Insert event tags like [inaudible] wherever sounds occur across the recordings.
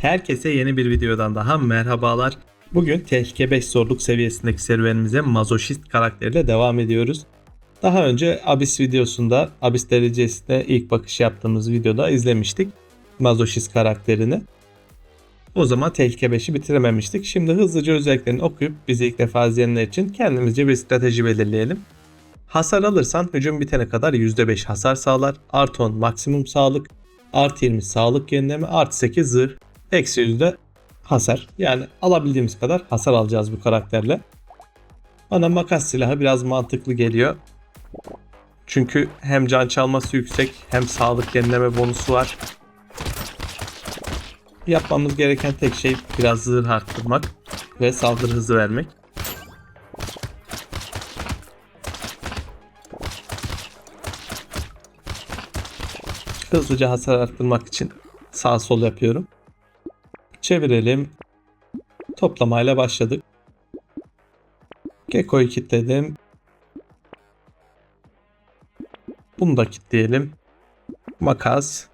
Herkese yeni bir videodan daha merhabalar. Bugün tehlike 5 zorluk seviyesindeki serüvenimize mazoşist karakteriyle devam ediyoruz. Daha önce Abyss videosunda, Abyss derecesinde ilk bakış yaptığımız videoda izlemiştik mazoşist karakterini. O zaman tehlike 5'i bitirememiştik. Şimdi hızlıca özelliklerini okuyup bizi ilk defa izleyenler için kendimizce bir strateji belirleyelim. Hasar alırsan hücum bitene kadar %5 hasar sağlar. Artı 10 maksimum sağlık. Artı 20 sağlık yenileme. Artı 8 zırh. Eksi yüzde hasar. Yani alabildiğimiz kadar hasar alacağız bu karakterle. Bana makas silahı biraz mantıklı geliyor. Çünkü hem can çalması yüksek hem sağlık yenileme bonusu var. Yapmamız gereken tek şey biraz zırh arttırmak ve saldırı hızı vermek. Hızlıca hasar arttırmak için sağ sol yapıyorum. Çevirelim. Toplamayla başladık. Gekko'yu kilitledim. Bunu da kilitleyelim. Makas.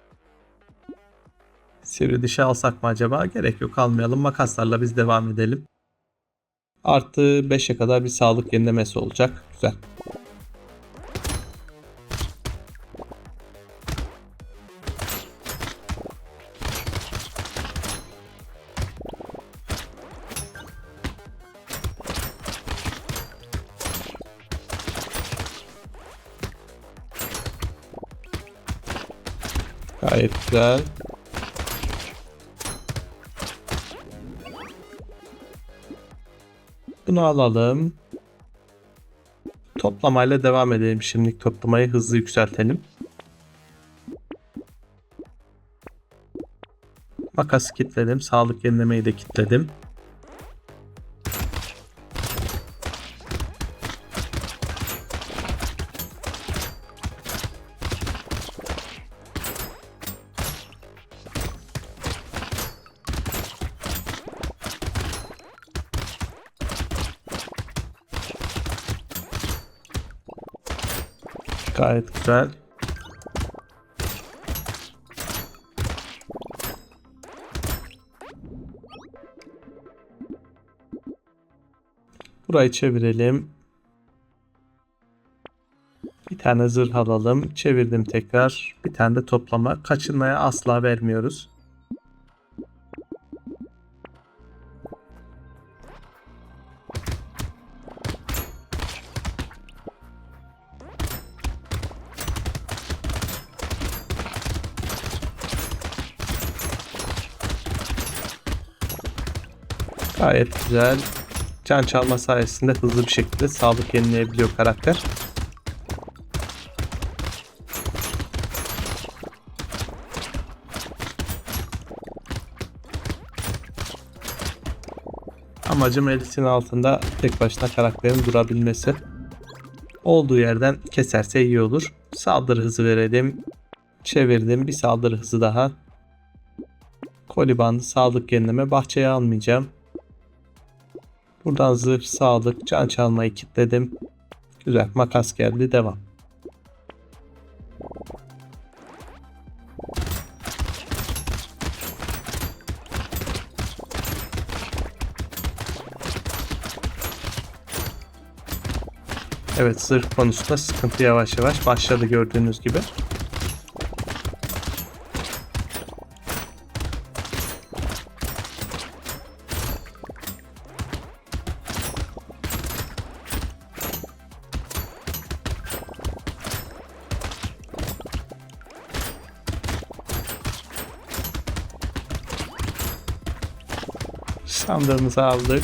Sivri dişi alsak mı acaba? Gerek yok almayalım. Makaslarla biz devam edelim. Artı 5'e kadar bir sağlık yenilemesi olacak. Güzel. Güzel. Bunu alalım. Toplamayla devam edelim. Şimdilik toplamayı hızlı yükseltelim. Makası kilitledim. Sağlık yenilemeyi de kilitledim. Güzel. Burayı çevirelim. Bir tane zırh alalım. Çevirdim tekrar. Bir tane de toplama. Kaçınmaya asla vermiyoruz. Gayet güzel. Can çalma sayesinde hızlı bir şekilde sağlık yenileyebiliyor karakter. Amacım elisin altında tek başına karakterin durabilmesi. Olduğu yerden keserse iyi olur. Saldırı hızı verelim. Çevirdim. Bir saldırı hızı daha. Koli bandı sağlık yenileme. Bahçeye almayacağım. Buradan zırh, sağlık, can çalmayı kilitledim. Güzel makas geldi devam. Evet zırh konusunda sıkıntı yavaş yavaş başladı gördüğünüz gibi. Sandığımızı aldık.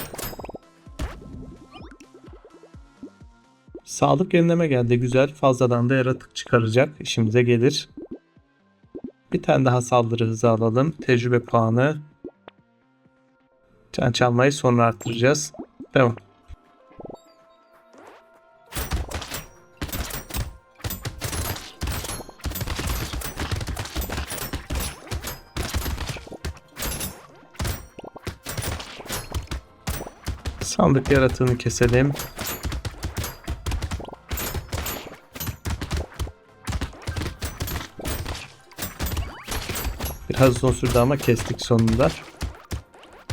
Sağlık yenileme geldi. Güzel. Fazladan da yaratık çıkaracak. İşimize gelir. Bir tane daha saldırı hızı alalım. Tecrübe puanı. Can çalmayı sonra arttıracağız. Devam. Sandık yaratığını keselim. Biraz uzun sürdü ama kestik sonunda.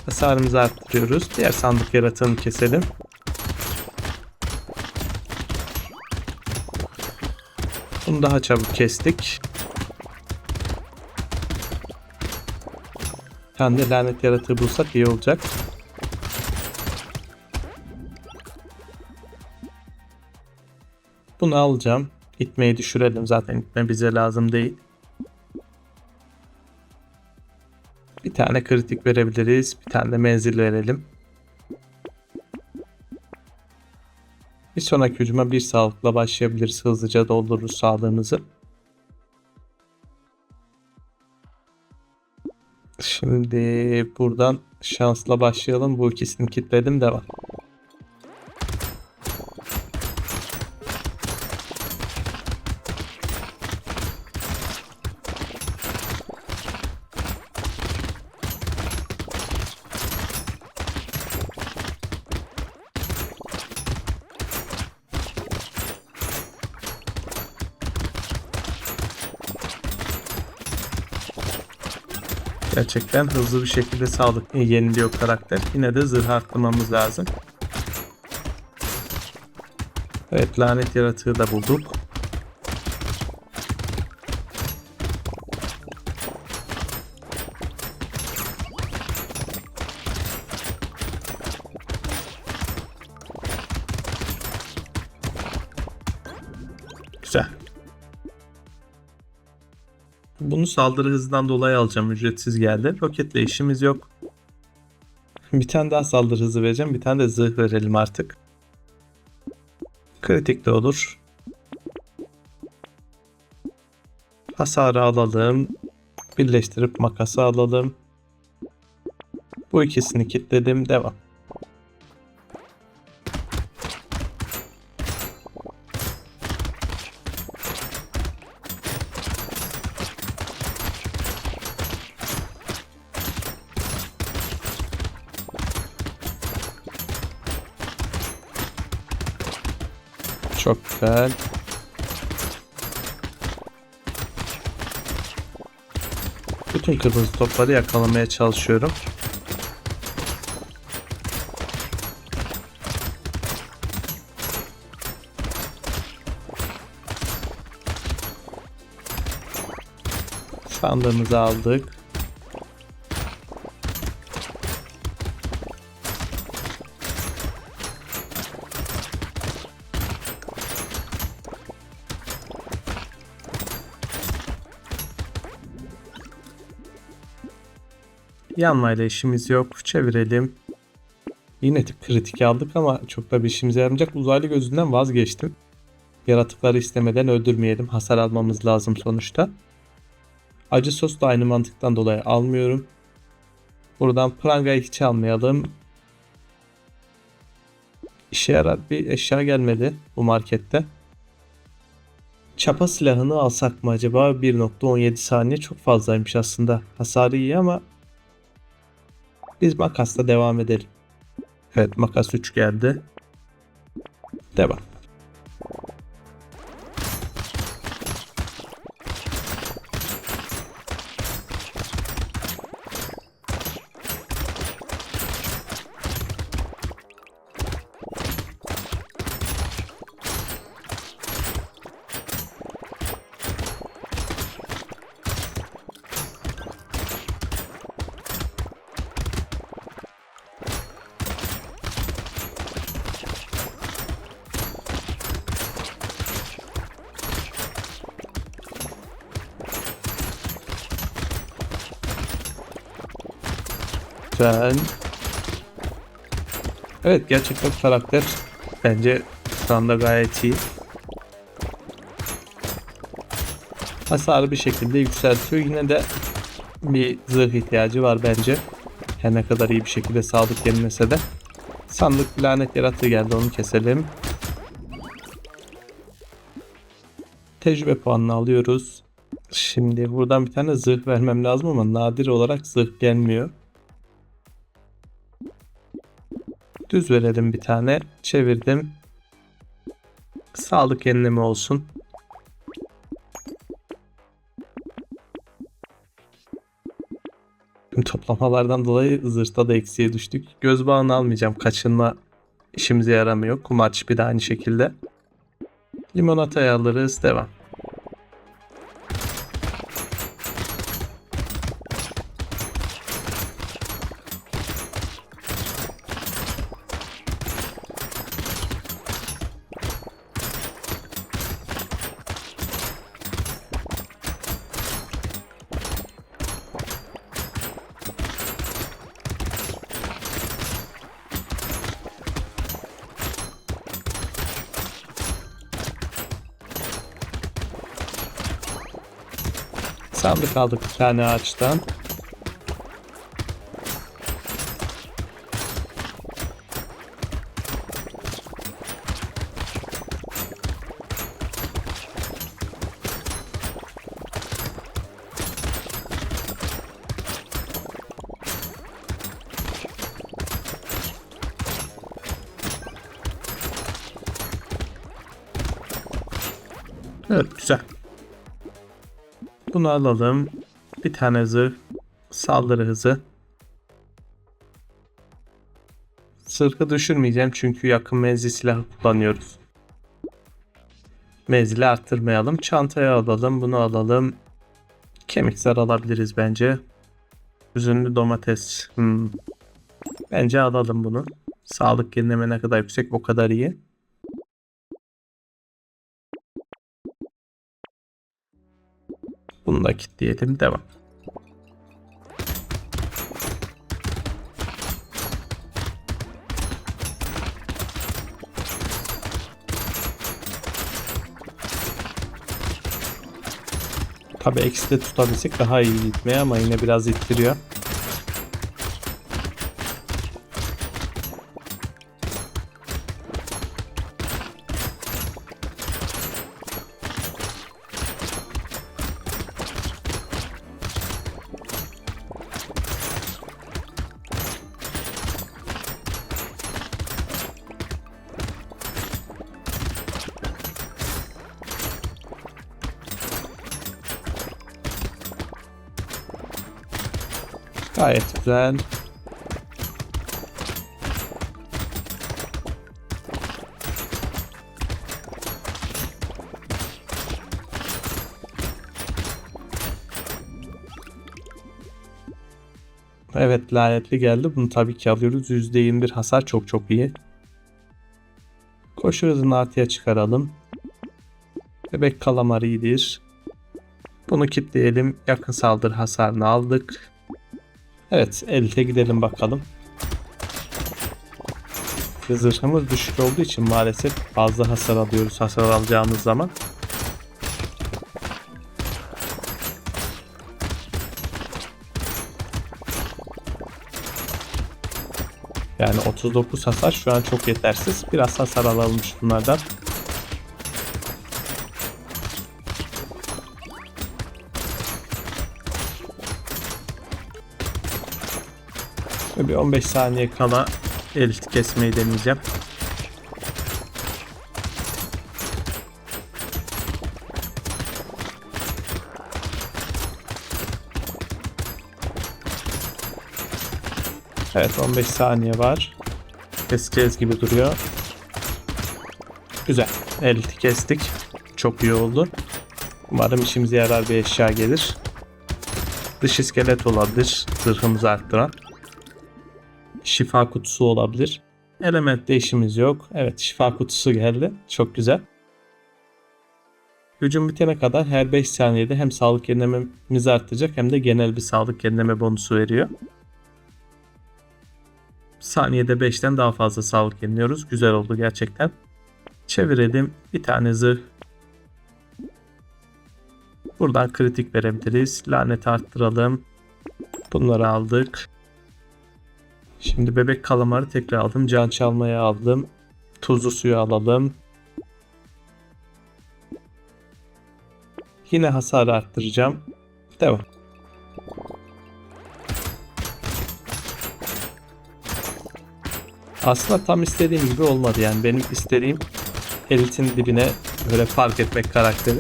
Hasarımızı arttırıyoruz. Diğer sandık yaratığını keselim. Bunu daha çabuk kestik. Bir tane lanet yaratığı bulsak iyi olacak. Bunu alacağım. İtmeyi düşürelim. Zaten itme bize lazım değil. Bir tane kritik verebiliriz. Bir tane de menzil verelim. Bir sonraki hücuma bir sağlıkla başlayabiliriz. Hızlıca doldururuz sağlığımızı. Şimdi buradan şansla başlayalım. Bu ikisini kilitledim devam. Gerçekten hızlı bir şekilde sağlık yeniliyor karakter. Yine de zırh arttırmamız lazım. Evet lanet yaratığı da bulduk. Saldırı hızından dolayı alacağım. Ücretsiz geldi. Roketle işimiz yok. Bir tane daha saldırı hızı vereceğim. Bir tane de zırh verelim artık. Kritik de olur. Hasarı alalım. Birleştirip makası alalım. Bu ikisini kilitledim. Devam. Güzel. Bütün kırmızı topları yakalamaya çalışıyorum. Sandığımızı aldık. Yanmayla işimiz yok. Çevirelim. Yine kritik aldık ama çok da bir işimize yaramayacak. Uzaylı gözünden vazgeçtim. Yaratıkları istemeden öldürmeyelim. Hasar almamız lazım sonuçta. Acı sos da aynı mantıktan dolayı almıyorum. Buradan prangayı hiç almayalım. İşe yarar bir eşya gelmedi bu markette. Çapa silahını alsak mı acaba? 1.17 saniye çok fazlaymış aslında. Hasarı iyi ama biz makasla devam edelim. Evet makas 3 geldi. Devam. Güzel. Evet gerçekten karakter bence şu anda gayet iyi. Hasarı bir şekilde yükseltiyor. Yine de bir zırh ihtiyacı var bence. Her ne kadar iyi bir şekilde sağlık yenilmese de. Sandık lanet yaratığı geldi onu keselim. Tecrübe puanını alıyoruz. Şimdi buradan bir tane zırh vermem lazım ama nadir olarak zırh gelmiyor. Düz verelim bir tane. Çevirdim. Sağlık yenileme olsun. Toplamalardan dolayı zırhta da eksiye düştük. Göz bağını almayacağım. Kaçınma işimize yaramıyor. Kumaç bir de aynı şekilde. Limonatayı alırız. Devam. Sandık aldık bir tane ağaçtan. Bunu alalım. Bir tane zırh. Saldırı hızı. Sırkı düşürmeyeceğim çünkü yakın menzil silahı kullanıyoruz. Menzili arttırmayalım. Çantaya alalım. Bunu alalım. Kemik zar alabiliriz bence. Üzümlü domates. Hmm. Bence alalım bunu. Sağlık yenileme ne kadar yüksek o kadar iyi. Bunu da kilitleyelim. Devam. Tabi eksi de tutabilsek daha iyi gitmeye ama yine biraz ittiriyor. Gayet güzel. Evet lanetli geldi. Bunu tabii ki alıyoruz. %21 hasar çok çok iyi. Koşu hızını artıya çıkaralım. Bebek kalamar iyidir. Bunu kilitleyelim. Yakın saldırı hasarını aldık. Evet, elite gidelim bakalım. Zırhımız düşük olduğu için maalesef fazla hasar alıyoruz hasar alacağımız zaman. Yani 39 hasar şu an çok yetersiz. Biraz hasar alalım bunlardan. 15 saniye kala elit kesmeyi deneyeceğim. Evet 15 saniye var. Keseceğiz gibi duruyor. Güzel. Eliti kestik. Çok iyi oldu. Umarım işimize yarar bir eşya gelir. Dış iskelet olabilir. Zırhımızı arttıran şifa kutusu olabilir. Element değişimimiz yok. Evet şifa kutusu geldi. Çok güzel. Hücum bitene kadar her 5 saniyede hem sağlık yenilememizi artacak hem de genel bir sağlık yenileme bonusu veriyor. Saniyede 5'ten daha fazla sağlık yeniliyoruz. Güzel oldu gerçekten. Çevirelim. Bir tane zırh. Buradan kritik verebiliriz. Lanet arttıralım. Bunları aldık. Şimdi bebek kalamarı tekrar aldım. Can çalmaya aldım. Tuzlu suyu alalım. Yine hasar arttıracağım. Devam. Aslında tam istediğim gibi olmadı yani benim istediğim elitin dibine böyle fark etmek karakteri.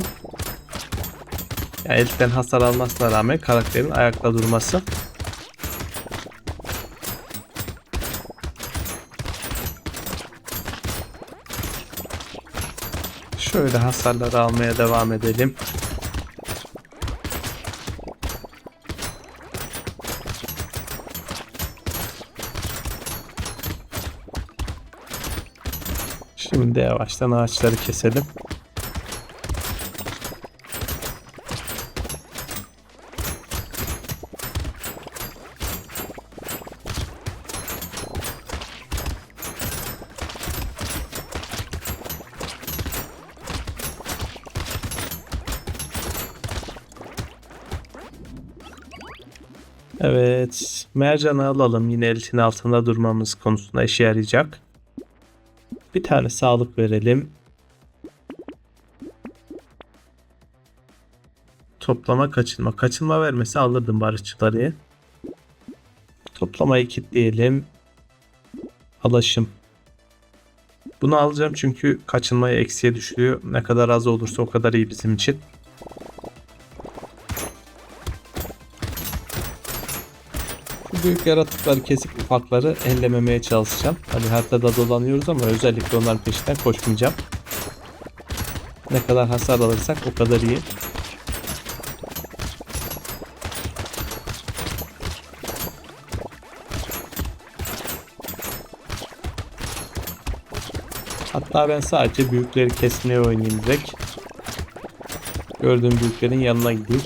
Yani elitten hasar almasına rağmen karakterin ayakta durması. Şöyle hasarları almaya devam edelim. Şimdi yavaştan ağaçları keselim. Evet, mercanı alalım. Yine elitin altında durmamız konusunda işe yarayacak. Bir tane sağlık verelim. Toplama kaçınma. Kaçınma vermesi alırdım barışçıları. Toplamayı kilitleyelim. Alaşım. Bunu alacağım çünkü kaçınmayı eksiye düşürüyor. Ne kadar az olursa o kadar iyi bizim için. Büyük yaratıkları kesip ufakları ellememeye çalışacağım. Hani haritada dolanıyoruz ama özellikle onların peşinden koşmayacağım. Ne kadar hasar alırsak o kadar iyi. Hatta ben sadece büyükleri kesmeye oynayayım direkt. Gördüğüm büyüklerin yanına gideyim.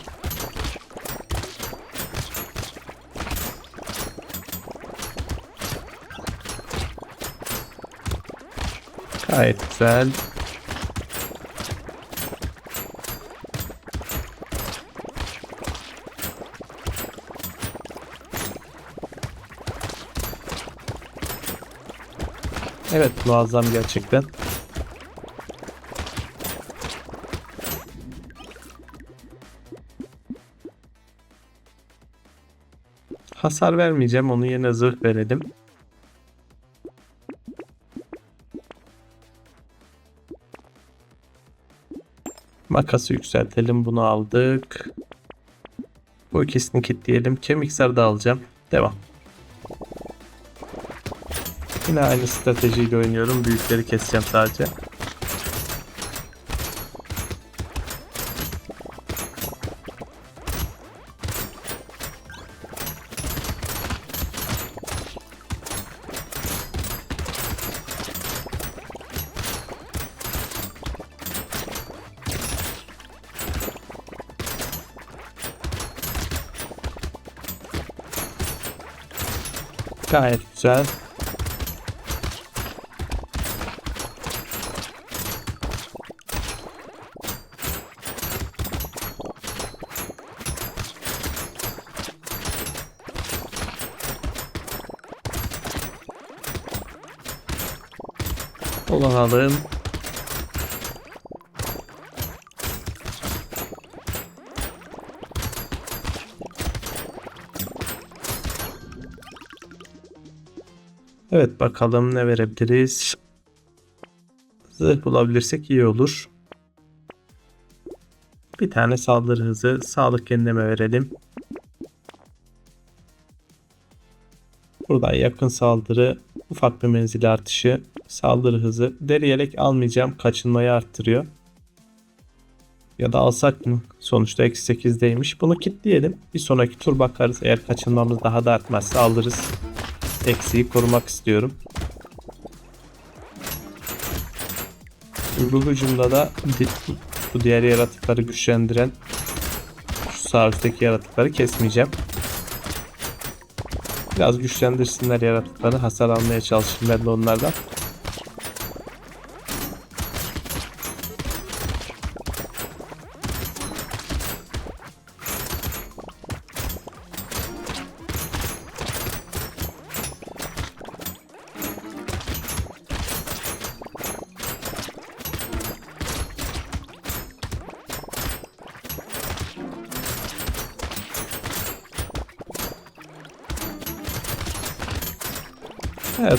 Gayet güzel. Evet muazzam gerçekten. Hasar vermeyeceğim. Onu yerine zırh verelim. Makası yükseltelim. Bunu aldık. Bu ikisini kilitleyelim. Kemik da alacağım. Devam. Yine aynı stratejiyle oynuyorum. Büyükleri keseceğim sadece. Gayet güzel. Dolanalım. Evet bakalım ne verebiliriz. Zırh bulabilirsek iyi olur. Bir tane saldırı hızı, sağlık yenileme verelim. Buradan yakın saldırı, ufak bir menzil artışı, saldırı hızı. Deri yelek almayacağım, kaçınmayı arttırıyor. Ya da alsak mı? Sonuçta eksi 8'deymiş. Bunu kilitleyelim. Bir sonraki tur bakarız. Eğer kaçınmamız daha da artmazsa alırız. Eksiği korumak istiyorum. Bu hücumda da bu diğer yaratıkları güçlendiren şu sağ üstteki yaratıkları kesmeyeceğim. Biraz güçlendirsinler yaratıkları. Hasar almaya çalışayım ben de onlardan.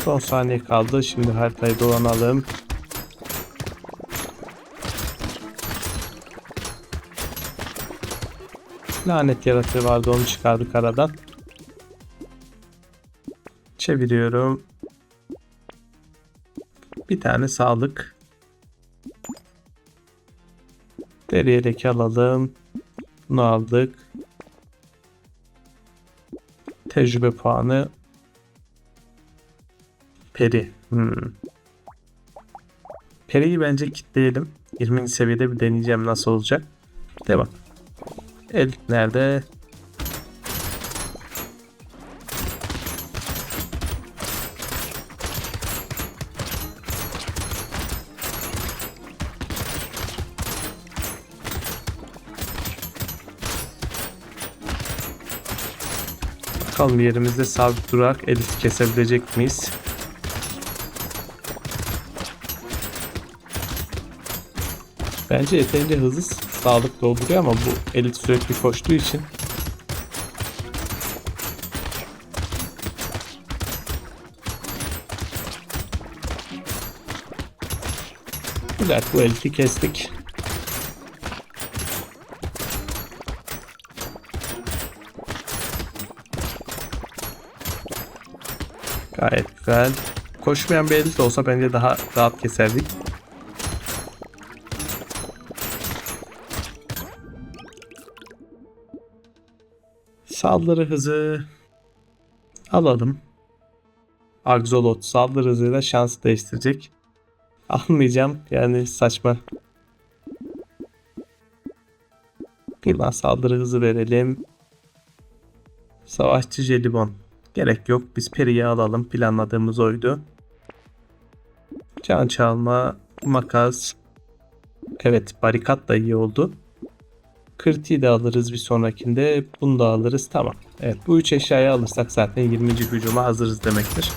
10 saniye kaldı. Şimdi haritayı dolanalım. Lanet yaratığı vardı onu çıkardık aradan. Çeviriyorum. Bir tane sağlık. Deri yelek alalım. Bunu aldık. Tecrübe puanı. Peri. Hmm. Peri'yi bence kitleyelim. 20. seviyede bir deneyeceğim nasıl olacak. Devam. Elit nerede? Bakalım yerimizde sabit durarak elit kesebilecek miyiz? Bence yeterince hızlı sağlık dolduruyor ama bu elit sürekli koştuğu için Güzel bu eliti kestik. Gayet güzel. Koşmayan bir elit olsa bence daha rahat keserdik. Saldırı hızı alalım. Axolot saldırı hızıyla şans değiştirecek. Almayacağım yani saçma. Yılan saldırı hızı verelim. Savaşçı jelibon. Gerek yok. Biz Peri'yi alalım. Planladığımız oydu. Can çalma, makas. Evet barikat da iyi oldu. Kritiği de alırız bir sonrakinde. Bunu da alırız. Tamam. Evet bu üç eşyayı alırsak zaten 20. hücuma hazırız demektir.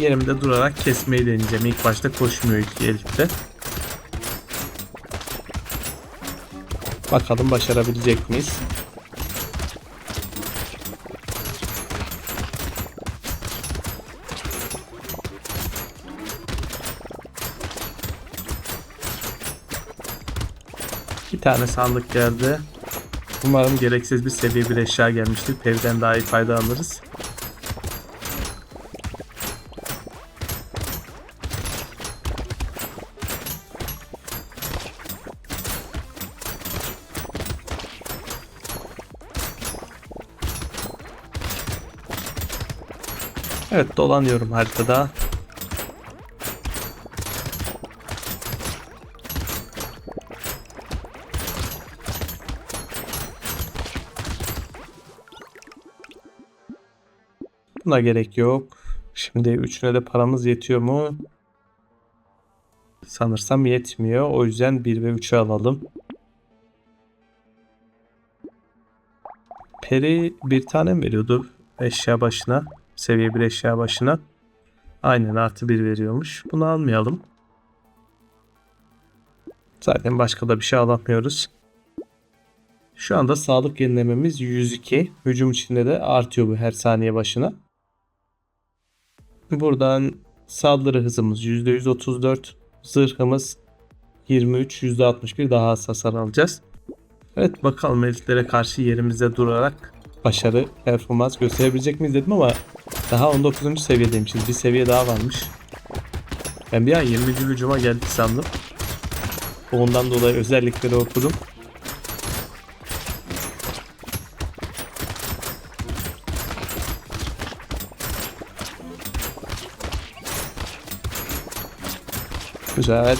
Yerimde durarak kesmeyi deneyeceğim. İlk başta koşmuyor iki elitte. Bakalım başarabilecek miyiz? Tane sandık geldi. Umarım gereksiz bir seviye bir eşya gelmiştir. Periden daha iyi fayda alırız. Evet dolanıyorum haritada. Buna gerek yok. Şimdi üçüne de paramız yetiyor mu? Sanırsam yetmiyor. O yüzden 1 ve 3'ü alalım. Peri bir tane veriyordu eşya başına? Seviye bir eşya başına. Aynen artı bir veriyormuş. Bunu almayalım. Zaten başka da bir şey alamıyoruz. Şu anda sağlık yenilememiz 102. Hücum içinde de artıyor bu her saniye başına. Buradan saldırı hızımız %134. Zırhımız 23, %61 daha az hasar alacağız. Evet bakalım elitlere karşı yerimizde durarak başarı, performans gösterebilecek miyiz dedim ama daha 19. seviyedeymişiz. Bir seviye daha varmış. Ben bir an 20. hücuma geldik sandım. Ondan dolayı özellikleri okudum. Güzel.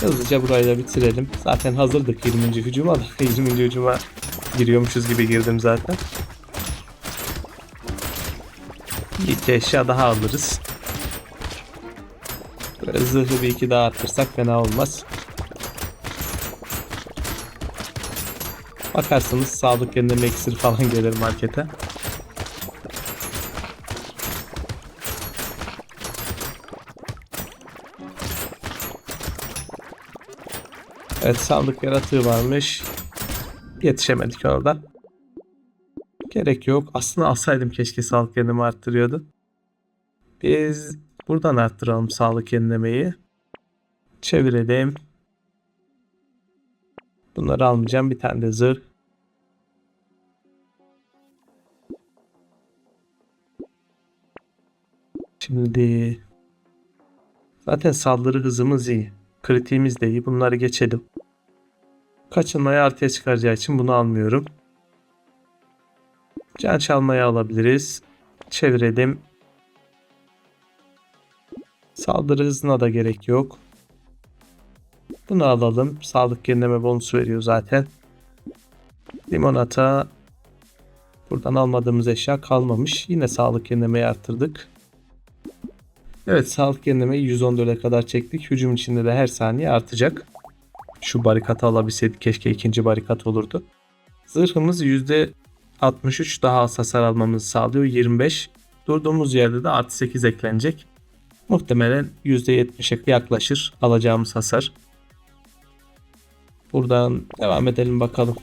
Hızlıca burayı da bitirelim. Zaten hazırdık 20. hücuma da. [laughs] 20. hücuma giriyormuşuz gibi girdim zaten. Bir iki eşya daha alırız. Böyle zırhı bir iki daha arttırsak fena olmaz. Bakarsanız sağlık yerine iksir falan gelir markete. Evet sandık yaratığı varmış. Yetişemedik orada. Gerek yok. Aslında alsaydım keşke sağlık yenileme arttırıyordu. Biz buradan arttıralım sağlık yenilemeyi. Çevirelim. Bunları almayacağım. Bir tane de zırh. Şimdi zaten saldırı hızımız iyi. Kritiğimiz de iyi. Bunları geçelim. Kaçınmayı artıya çıkaracağı için bunu almıyorum. Can çalmayı alabiliriz. Çevirelim. Saldırı hızına da gerek yok. Bunu alalım. Sağlık yenileme bonusu veriyor zaten. Limonata. Buradan almadığımız eşya kalmamış. Yine sağlık yenilemeyi arttırdık. Evet sağlık yenilemeyi 114'e kadar çektik. Hücum içinde de her saniye artacak. Şu barikatı alabilseydik keşke ikinci barikat olurdu. Zırhımız %63 daha az hasar almamızı sağlıyor. 25. Durduğumuz yerde de artı 8 eklenecek. Muhtemelen %70'e yaklaşır alacağımız hasar. Buradan devam edelim bakalım.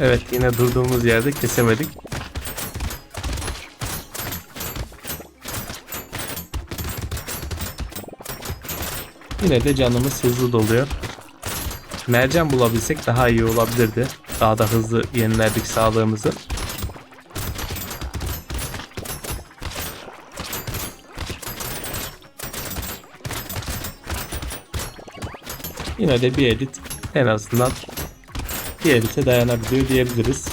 Evet yine durduğumuz yerde kesemedik. Yine de canımız hızlı doluyor. Mercan bulabilsek daha iyi olabilirdi. Daha da hızlı yenilerdik sağlığımızı. Yine de bir edit en azından bir edite dayanabiliyor diyebiliriz.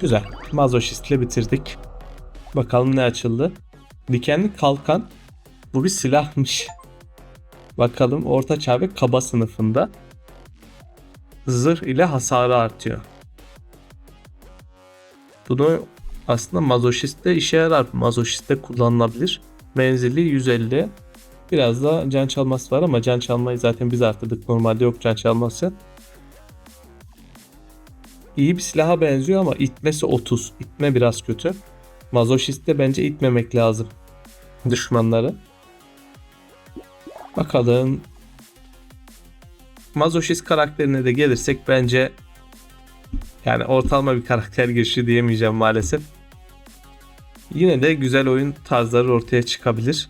Güzel. Mazoşistle bitirdik. Bakalım ne açıldı. Dikenli kalkan. Bu bir silahmış. Bakalım orta çağ ve kaba sınıfında. Zırh ile hasarı artıyor. Bunu aslında mazoşiste işe yarar. Mazoşiste kullanılabilir. Menzili 150. Biraz da can çalması var ama can çalmayı zaten biz arttırdık. Normalde yok can çalması. İyi bir silaha benziyor ama itmesi 30. İtme biraz kötü. Mazoşiste bence itmemek lazım. Düşmanları. Bakalım. Mazoşist karakterine de gelirsek bence yani ortalama bir karakter girişi diyemeyeceğim maalesef. Yine de güzel oyun tarzları ortaya çıkabilir.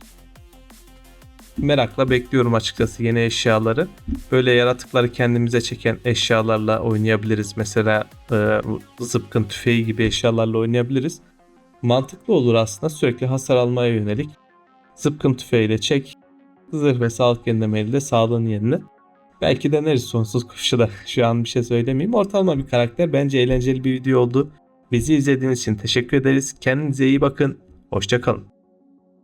Merakla bekliyorum açıkçası yeni eşyaları. Böyle yaratıkları kendimize çeken eşyalarla oynayabiliriz. Mesela e, zıpkın tüfeği gibi eşyalarla oynayabiliriz. Mantıklı olur aslında sürekli hasar almaya yönelik. Zıpkın tüfeğiyle çek. Zırh ve sağlık yenilemeyle de sağlığın yerine. Belki deneriz sonsuz kuşu da. Şu an bir şey söylemeyeyim. Ortalama bir karakter. Bence eğlenceli bir video oldu. Bizi izlediğiniz için teşekkür ederiz. Kendinize iyi bakın. Hoşçakalın.